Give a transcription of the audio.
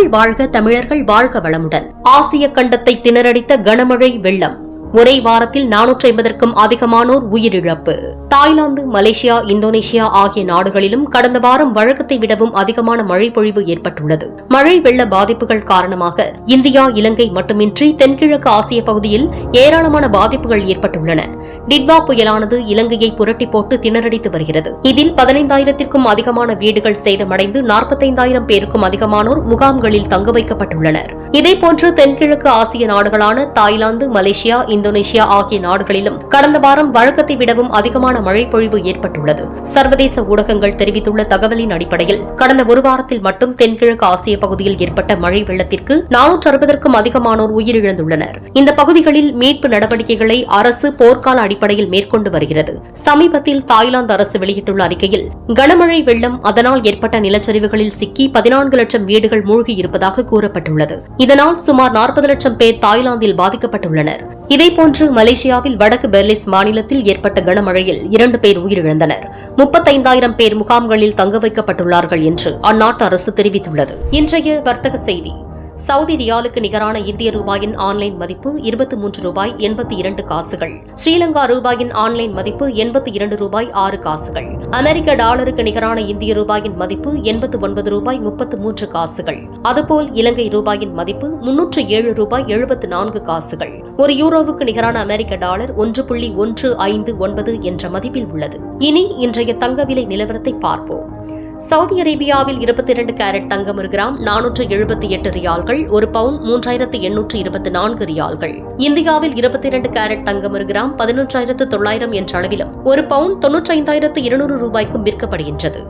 வாழ்க தமிழர்கள் வாழ்க வளமுடன். ஆசிய கண்டத்தை திணறடித்த கனமழை வெள்ளம். ஒரே வாரத்தில் நானூற்றி ஐம்பதற்கும் அதிகமானோர் உயிரிழப்பு. தாய்லாந்து மலேசியா இந்தோனேஷியா ஆகிய நாடுகளிலும் கடந்த வாரம் வழக்கத்தை விடவும் அதிகமான மழை பொழிவு ஏற்பட்டுள்ளது. மழை வெள்ள பாதிப்புகள் காரணமாக இந்தியா இலங்கை மட்டுமின்றி தென்கிழக்கு ஆசிய பகுதியில் ஏராளமான பாதிப்புகள் ஏற்பட்டுள்ளன. டிட்வா புயலானது இலங்கையை புரட்டி போட்டு திணறடித்து வருகிறது. இதில் பதினைந்தாயிரத்திற்கும் அதிகமான வீடுகள் சேதமடைந்து நாற்பத்தைந்தாயிரம் பேருக்கும் அதிகமானோர் முகாம்களில் தங்க வைக்கப்பட்டுள்ளனர். இதேபோன்று தென்கிழக்கு ஆசிய நாடுகளான தாய்லாந்து மலேசியா இந்தோனேஷியா ஆகிய நாடுகளிலும் கடந்த வாரம் வழக்கத்தை விடவும் அதிகமான மழை பொழிவு ஏற்பட்டுள்ளது. சர்வதேச ஊடகங்கள் தெரிவித்துள்ள தகவலின் அடிப்படையில் கடந்த ஒரு வாரத்தில் மட்டும் தென்கிழக்கு ஆசிய பகுதியில் ஏற்பட்ட மழை வெள்ளத்திற்கு நானூற்று அறுபதற்கும் அதிகமானோர் உயிரிழந்துள்ளனர். இந்த பகுதிகளில் மீட்பு நடவடிக்கைகளை அரசு போர்க்கால அடிப்படையில் மேற்கொண்டு வருகிறது. சமீபத்தில் தாய்லாந்து அரசு வெளியிட்டுள்ள அறிக்கையில் கனமழை வெள்ளம் அதனால் ஏற்பட்ட நிலச்சரிவுகளில் சிக்கி பதினான்கு லட்சம் வீடுகள் மூழ்கி இருப்பதாக கூறப்பட்டுள்ளது. இதனால் சுமார் நாற்பது லட்சம் பேர் தாய்லாந்தில் பாதிக்கப்பட்டுள்ளனர். இதேபோன்று மலேசியாவில் வடக்கு பெர்லிஸ் மாநிலத்தில் ஏற்பட்ட கனமழையில் இரண்டு பேர் உயிரிழந்தனர். முப்பத்தைந்தாயிரம் பேர் முகாம்களில் தங்க வைக்கப்பட்டுள்ளார்கள் என்று அந்நாட்டு அரசு தெரிவித்துள்ளது. இன்றைய வர்த்தக செய்தி. சவுதி ரியாலுக்கு நிகரான இந்திய ரூபாயின் ஆன்லைன் மதிப்பு இருபத்தி மூன்று ரூபாய் எண்பத்தி இரண்டு காசுகள். ஸ்ரீலங்கா ரூபாயின் ஆன்லைன் மதிப்பு எண்பத்தி இரண்டு ரூபாய் ஆறு காசுகள். அமெரிக்க டாலருக்கு நிகரான இந்திய ரூபாயின் மதிப்பு எண்பத்து ஒன்பது ரூபாய் முப்பத்து மூன்று காசுகள். அதுபோல் இலங்கை ரூபாயின் மதிப்பு முன்னூற்று ஏழு ரூபாய் எழுபத்து நான்கு காசுகள். ஒரு யூரோவுக்கு நிகரான அமெரிக்க டாலர் ஒன்று புள்ளி ஒன்று ஐந்து ஒன்பது என்ற மதிப்பில் உள்ளது. இனி இன்றைய தங்க விலை நிலவரத்தை பார்ப்போம். சவுதி அரேபியாவில் இருபத்தி இரண்டு கேரட் தங்கம் ஒரு கிராம் நானூற்று எழுபத்தி எட்டு ரியால்கள் ஒரு பவுன் மூன்றாயிரத்து எண்ணூற்று இருபத்தி நான்கு ரியால்கள். இந்தியாவில் இருபத்தி இரண்டு கேரட் தங்கம் ஒரு கிராம் பதினொன்றாயிரத்து தொள்ளாயிரம் என்ற அளவிலும் ஒரு பவுன் தொன்னூற்றைந்தாயிரத்து இருநூறு ரூபாய்க்கும் விற்கப்படுகின்றது.